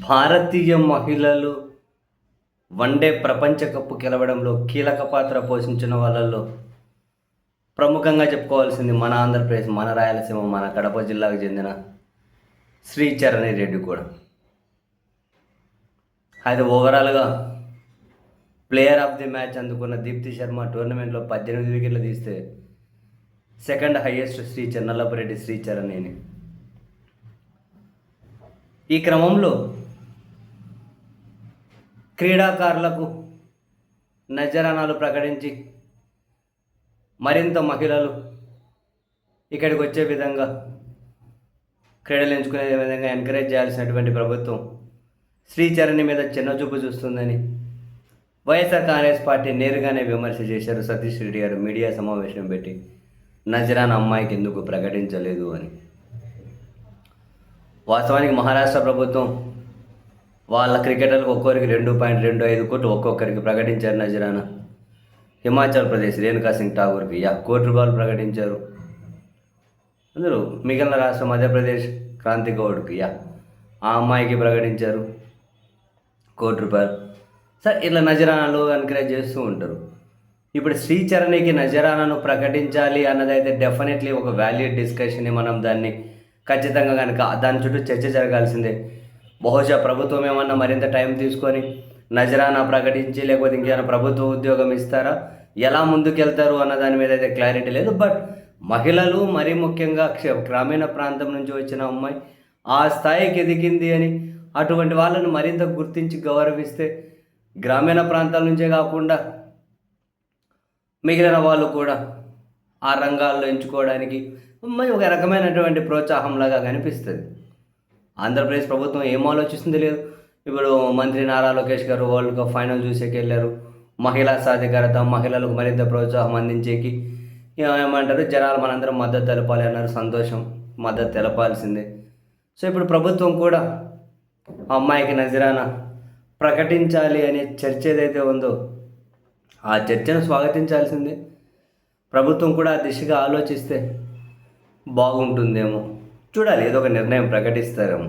భారతీయ మహిళలు వన్డే ప్రపంచ కప్పు గెలవడంలో కీలక పాత్ర పోషించిన వాళ్ళల్లో ప్రముఖంగా చెప్పుకోవాల్సింది మన ఆంధ్రప్రదేశ్ మన రాయలసీమ మన కడప జిల్లాకు చెందిన శ్రీచరణి రెడ్డి కూడా. అయితే ఓవరాల్గా ప్లేయర్ ఆఫ్ ది మ్యాచ్ అందుకున్న దీప్తి శర్మ టోర్నమెంట్లో పద్దెనిమిది వికెట్లు తీస్తే సెకండ్ హైయెస్ట్ శ్రీ నల్లపరెడ్డి శ్రీచరణిని ఈ క్రమంలో క్రీడాకారులకు నజరానాలు ప్రకటించి మరింత మహిళలు ఇక్కడికి వచ్చే విధంగా క్రీడలు ఎంచుకునే విధంగా ఎంకరేజ్ చేయాల్సినటువంటి ప్రభుత్వం శ్రీచరణి మీద చిన్నచూపు చూస్తుందని వైఎస్ఆర్ కాంగ్రెస్ పార్టీ నేరుగానే విమర్శ చేశారు సతీష్ రెడ్డి గారు. మీడియా సమావేశం పెట్టి నజరాన్ అమ్మాయికి ఎందుకు ప్రకటించలేదు అని. వాస్తవానికి మహారాష్ట్ర ప్రభుత్వం వాళ్ళ క్రికెటర్లకు ఒక్కొక్కరికి రెండు పాయింట్ రెండు ఐదు కోట్లు ఒక్కొక్కరికి ప్రకటించారు నజరానా. హిమాచల్ ప్రదేశ్ రేణుకా సింగ్ ఠాగూర్కి యా కోటి రూపాయలు ప్రకటించారు. అందరూ మిగిలిన రాష్ట్రం మధ్యప్రదేశ్ క్రాంతి గౌడ్కి యా ఆ అమ్మాయికి ప్రకటించారు కోటి రూపాయలు. సార్ ఇట్లా నజరానాలు ఎంకరేజ్ చేస్తూ ఉంటారు. ఇప్పుడు శ్రీచరణికి నజరానాను ప్రకటించాలి అన్నదైతే డెఫినెట్లీ ఒక వాల్యూ డిస్కషన్ మనం దాన్ని ఖచ్చితంగా కనుక దాని చుట్టూ చర్చ జరగాల్సిందే. బహుశా ప్రభుత్వం ఏమన్నా మరింత టైం తీసుకొని నజరానా ప్రకటించి లేకపోతే ఇంకేమైనా ప్రభుత్వ ఉద్యోగం ఇస్తారా? ఎలా ముందుకెళ్తారు అన్న దాని మీద అయితే క్లారిటీ లేదు. బట్ మహిళలు మరీ ముఖ్యంగా గ్రామీణ ప్రాంతం నుంచి వచ్చిన అమ్మాయి ఆ స్థాయికి ఎదిగింది అని అటువంటి వాళ్ళను మరింత గుర్తించి గౌరవిస్తే గ్రామీణ ప్రాంతాల నుంచే కాకుండా మిగిలిన వాళ్ళు కూడా ఆ రంగాల్లో ఎంచుకోవడానికి ఒక రకమైనటువంటి ప్రోత్సాహంలాగా కనిపిస్తుంది. ఆంధ్రప్రదేశ్ ప్రభుత్వం ఏం ఆలోచిస్తుంది లేదు. ఇప్పుడు మంత్రి నారా లోకేష్ గారు వరల్డ్ కప్ ఫైనల్ చూసేకి వెళ్ళారు. మహిళా సాధికారత మహిళలకు మరింత ప్రోత్సాహం అందించేకి ఏమంటారు? జనాలు మనందరం మద్దతు తెలపాలి అన్నారు. సంతోషం మద్దతు తెలపాల్సిందే. సో ఇప్పుడు ప్రభుత్వం కూడా అమ్మాయికి నజరానా ప్రకటించాలి అనే చర్చ ఏదైతే ఉందో ఆ చర్చను స్వాగతించాల్సిందే. ప్రభుత్వం కూడా ఆ దిశగా ఆలోచిస్తే బాగుంటుందేమో. చూడాలి ఏదో ఒక నిర్ణయం ప్రకటిస్తారేమో